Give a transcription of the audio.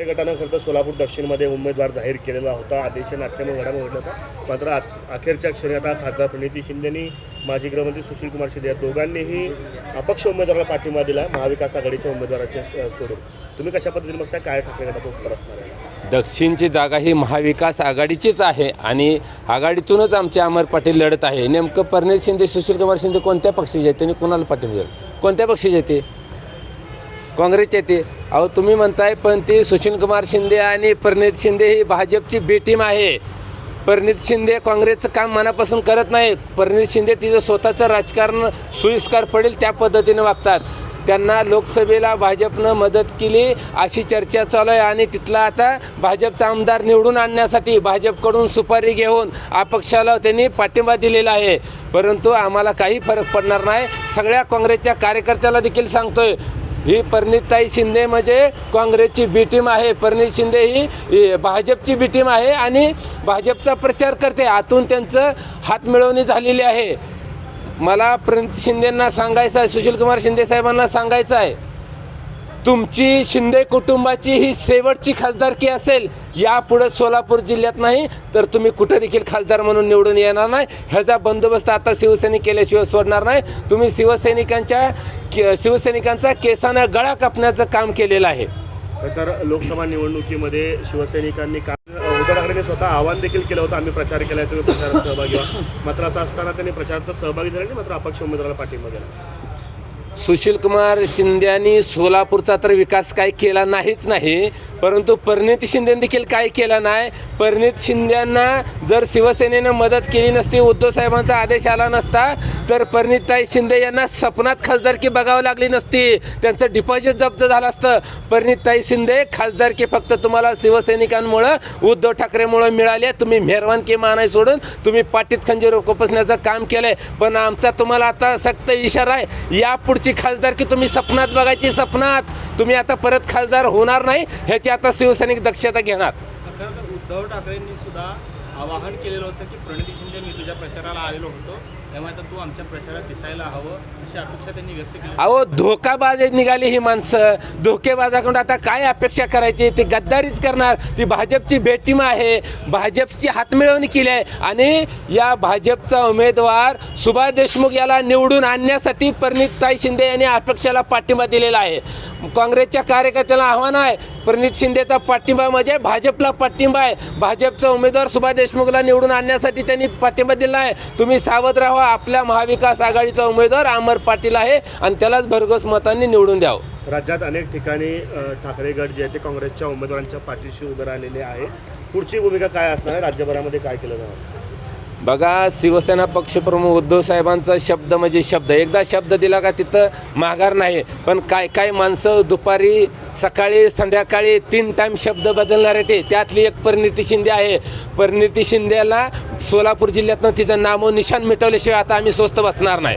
ठाकरे गटानं खरं तर सोलापूर दक्षिणमध्ये उमेदवार जाहीर केलेला होता. आदेश नाट्यमय घडामोड घडला होता मात्र आत- अखेरच्या क्षणी आता खासदार प्रणिती शिंदेनी माजी गृहमंत्री सुशीलकुमार शिंदे या दोघांनीही अपक्ष उमेदवाराला पाठिंबा दिला महाविकास आघाडीच्या उमेदवाराचे सोडून. तुम्ही कशा पद्धतीने बघता काय ठाकरे गटाचं उत्तर असणार आहे? दक्षिणची जागा ही महाविकास आघाडीचीच आहे आणि आघाडीतूनच आमचे अमर पाटील लढत आहे. नेमकं परनीत शिंदे सुशीलकुमार शिंदे कोणत्या पक्षाचे आहेत? त्यांनी कोणाला पाठिंबा दिला? कोणत्या पक्षाचे येते काँग्रेसचे येते अहो तुम्ही म्हणताय पण ती सुशीलकुमार शिंदे आणि परनीत शिंदे ही भाजपची बी टीम आहे. परनीत शिंदे काँग्रेसचं काम मनापासून करत नाही परनीत शिंदे तिचं स्वतःचं राजकारण सोयीस्कर पडेल त्या पद्धतीने वागतात. त्यांना लोकसभेला भाजपनं मदत केली अशी चर्चा चालू आहे. आणि तिथला आता भाजपचा आमदार निवडून आणण्यासाठी भाजपकडून सुपारी घेऊन अपक्षाला त्यांनी पाठिंबा दिलेला आहे. परंतु आम्हाला काही फरक पडणार नाही. सगळ्या काँग्रेसच्या कार्यकर्त्याला देखील सांगतोय ही परिणिताई शिंदे म्हणजे काँग्रेसची बी टीम आहे. परिणित शिंदे ही ही भाजपची बी टीम आहे आणि भाजपचा प्रचार करते. आतून त्यांचं हात मिळवणी झालेली आहे. मला प्रणित शिंदेंना सांगायचं आहे सुशीलकुमार शिंदे साहेबांना सांगायचं आहे. तुमची शिंदे कुटुंबाची ही शेवटची खासदारकी असेल यापुढे सोलापूर जिल्ह्यात नाही तर तुम्ही कुठं देखील खासदार म्हणून निवडून येणार नाही? ह्याचा बंदोबस्त आता शिवसैनिक केल्याशिवाय सोडणार नाही. तुम्ही शिवसैनिकांच्या के शिवसैनिकांचा केसानं गळा कापण्याचं काम केलेलं आहे. तर लोकसभा निवडणुकीमध्ये शिवसैनिकांनी काल ठाकरेंनी स्वतः आवाहन देखील केलं होतं आम्ही प्रचार केला आहे तुम्ही प्रचारात सहभागी व्हा. मात्र असं असताना त्यांनी प्रचारात सहभागी झाले नाही मात्र अपक्ष उमेदवाराला पाठिंबा दिला. सुशीलकुमार शिंद्यांनी सोलापूरचा तर विकास काही केला नाहीच नाही परंतु परिणित शिंदे देखील काय केला नाही. परिणित शिंद्यांना जर शिवसेनेनं मदत केली नसती उद्धव साहेबांचा आदेश आला नसता तर परिणितताई शिंदे यांना सपनात खासदारकी बघावं लागली नसती. त्यांचं डिपॉझिट जप्त झालं असतं. परिणितताई शिंदे खासदारकी फक्त तुम्हाला शिवसैनिकांमुळं उद्धव ठाकरेमुळं मिळाली. आहे. तुम्ही मेहरवानकी मानाय सोडून तुम्ही पाटीत खंजीर उपसण्याचं काम केलं आहे पण आमचा तुम्हाला आता सक्त इशारा आहे. यापुढची खासदारकी तुम्ही सपनात बघायची सपनात? तुम्ही आता परत खासदार होणार नाही ह्याची आता शिवसैनिक दक्षता घेणार. उद्धव ठाकरेंनी सुद्धा आवाहन केलेलं होतं की प्रणिती शिंदे मी तुझ्या प्रचाराला आलेलो होतो. त्यामुळे आता तू आमच्या प्रचारात दिसायला हवं अशी अपेक्षा त्यांनी व्यक्त केली. अहो धोकाबाज निघाली ही माणसं. धोकेबाजाकडून आता काय अपेक्षा करायची? ती गद्दारीच करणार. ती भाजपची बेटीम आहे. भाजपची हातमिळवणी केली आहे. आणि या भाजपचा उमेदवार सुभाष देशमुख याला निवडून आणण्यासाठी परिणितताई शिंदे यांनी अपेक्षाला पाठिंबा दिलेला आहे. काँग्रेसच्या कार्यकर्त्याला आव्हान आहे. प्रणित शिंदेचा पाठिंबा म्हणजे भाजपला पाठिंबा आहे. भाजपचा उमेदवार सुभाष देशमुखला निवडून आणण्यासाठी त्यांनी पाठिंबा दिला आहे. तुम्ही सावध राहा आपल्या महाविकास आघाडीचा उमेदवार अमर पाटील आहे आणि त्यालाच भरघोस मतांनी निवडून द्यावं. राज्यात अनेक ठिकाणी ठाकरेगड ठाकरे गट जे आहे ते काँग्रेसच्या उमेदवारांच्या पाठीशी उभे राहिलेले आहे. पुढची भूमिका काय असणार आहे? राज्यभरामध्ये काय केलं जाणार? बघा शिवसेना पक्षप्रमुख उद्धव साहेबांचा शब्द म्हणजे शब्द. एकदा शब्द दिला का तिथं माघार नाही. पण काय काय माणसं दुपारी सकाळी संध्याकाळी तीन टाईम शब्द बदलणार येते त्यातली एक परिणिती शिंदे आहे. परिणिती शिंदेला सोलापूर जिल्ह्यातनं तिचं नामो निशान मिटवल्याशिवाय आता आम्ही स्वस्त बसणार नाही.